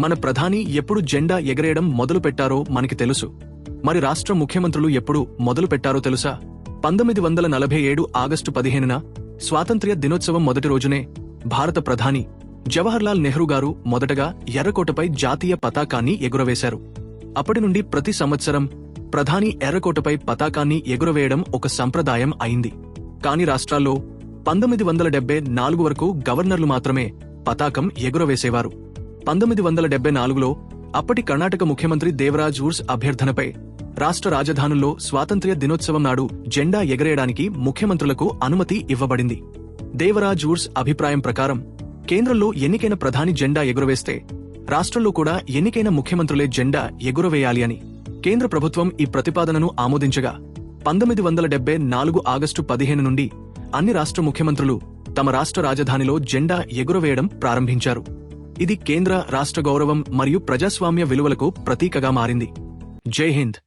మన ప్రధాని ఎప్పుడు జెండా ఎగరేయడం మొదలు పెట్టారో మనకి తెలుసు. మరి రాష్ట్ర ముఖ్యమంత్రులు ఎప్పుడు మొదలు పెట్టారో తెలుసా? పంతొమ్మిది వందల నలభై ఏడు ఆగస్టు పదిహేనున స్వాతంత్ర్య దినోత్సవం మొదటి రోజునే భారత ప్రధాని జవహర్లాల్ నెహ్రూ గారు మొదటగా ఎర్రకోటపై జాతీయ పతాకాన్ని ఎగురవేశారు. అప్పటి నుండి ప్రతి సంవత్సరం ప్రధాని ఎర్రకోటపై పతాకాన్ని ఎగురవేయడం ఒక సంప్రదాయం అయింది. కాని రాష్ట్రాల్లో పంతొమ్మిది వందల డెబ్బై నాలుగు వరకు గవర్నర్లు మాత్రమే పతాకం ఎగురవేసేవారు. పంతొమ్మిది వందల డెబ్బై నాలుగులో అప్పటి కర్ణాటక ముఖ్యమంత్రి దేవరాజ్ ఊర్స్ అభ్యర్థనపై రాష్ట్ర రాజధానుల్లో స్వాతంత్ర్య దినోత్సవం నాడు జెండా ఎగరేయడానికి ముఖ్యమంత్రులకు అనుమతి ఇవ్వబడింది. దేవరాజ్ ఊర్స్ అభిప్రాయం ప్రకారం కేంద్రంలో ఎన్నికైన ప్రధాని జెండా ఎగురవేస్తే రాష్ట్రంలో కూడా ఎన్నికైన ముఖ్యమంత్రులే జెండా ఎగురవేయాలి అని కేంద్ర ప్రభుత్వం ఈ ప్రతిపాదనను ఆమోదించగా పంతొమ్మిది వందల డెబ్బై నాలుగు ఆగస్టు పదిహేను నుండి అన్ని రాష్ట్ర ముఖ్యమంత్రులు తమ రాష్ట్ర రాజధానిలో జెండా ఎగురవేయడం ప్రారంభించారు. ఇది కేంద్ర రాష్ట్ర గౌరవం మరియు ప్రజాస్వామ్య విలువలకు ప్రతీకగా మారింది. జై హింద్.